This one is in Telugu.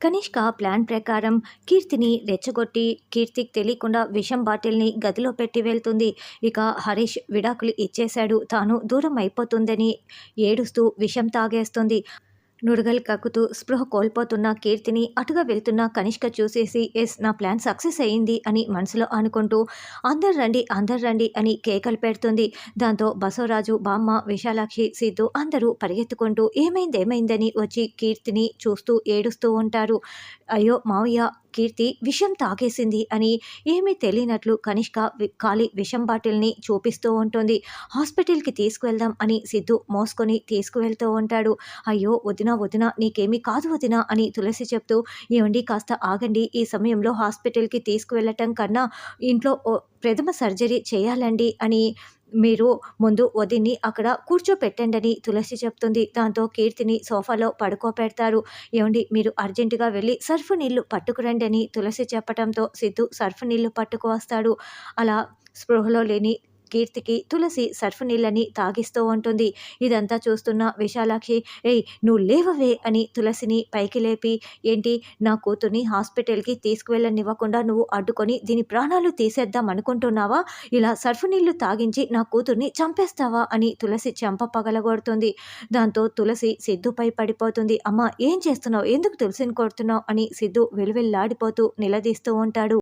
కనిష్క ప్లాన్ ప్రకారం కీర్తిని రెచ్చగొట్టి కీర్తికి తెలియకుండా విషం బాటిల్ని గదిలో పెట్టి వెళ్తుంది. ఇక హరీష్ విడాకులు ఇచ్చేశాడు. తాను దూరం అయిపోతుందని ఏడుస్తూ విషం తాగేస్తుంది. నురగలు కక్కుతూ స్పృహ కోల్పోతున్న కీర్తిని అటుగా వెళ్తున్న కనిష్క చూసేసి ఎస్ నా ప్లాన్ సక్సెస్ అయ్యింది అని మనసులో అనుకుంటూ అందరు రండి అందరు రండి అని కేకలు పెడుతుంది. దాంతో బసవరాజు బామ్మ విశాలాక్షి సిద్ధు అందరూ పరిగెత్తుకుంటూ ఏమైంది ఏమైందని వచ్చి కీర్తిని చూస్తూ ఏడుస్తూ ఉంటారు. అయ్యో మావయ్య కీర్తి విషం తాగేసింది అని ఏమీ తెలియనట్లు కనిష్క ఖాళీ విషం బాటిల్ని చూపిస్తూ ఉంటుంది. హాస్పిటల్కి తీసుకువెళ్దాం అని సిద్ధు మోసుకొని తీసుకువెళ్తూ ఉంటాడు. అయ్యో వదిన వదిన నీకేమీ కాదు వదిన అని తులసి చెప్తూ ఏమండి కాస్త ఆగండి. ఈ సమయంలో హాస్పిటల్కి తీసుకువెళ్ళటం కన్నా ఇంట్లో ప్రథమ సర్జరీ చేయాలండి అని మీరు ముందు వదిన్ని అక్కడ కూర్చోపెట్టండని తులసి చెప్తుంది. దాంతో కీర్తిని సోఫాలో పడుకోపెడతారు. ఏమండి మీరు అర్జెంటుగా వెళ్ళి సర్ఫ్ నీళ్ళు పట్టుకురండి అని తులసి చెప్పడంతో సిద్ధు సర్ఫ్ నీళ్ళు పట్టుకు వస్తాడు. అలా స్పృహలో లేని కీర్తికి తులసి సర్ఫ్ నీళ్ళని తాగిస్తూ ఉంటుంది. ఇదంతా చూస్తున్న విశాలాక్షి ఏయ్ నువ్వు లేవవే అని తులసిని పైకి లేపి ఏంటి నా కూతుర్ని హాస్పిటల్కి తీసుకువెళ్ళనివ్వకుండా నువ్వు అడ్డుకొని దీని ప్రాణాలు తీసేద్దాం అనుకుంటున్నావా? ఇలా సర్ఫ్ నీళ్ళు తాగించి నా కూతుర్ని చంపేస్తావా? అని తులసి చెంప పగలగొడుతుంది. దాంతో తులసి సిద్ధుపై పడిపోతుంది. అమ్మ ఏం చేస్తున్నావు? ఎందుకు తులసిని కొడుతున్నావు? అని సిద్ధు వెలువెల్లాడిపోతూ నిలదీస్తూ ఉంటాడు.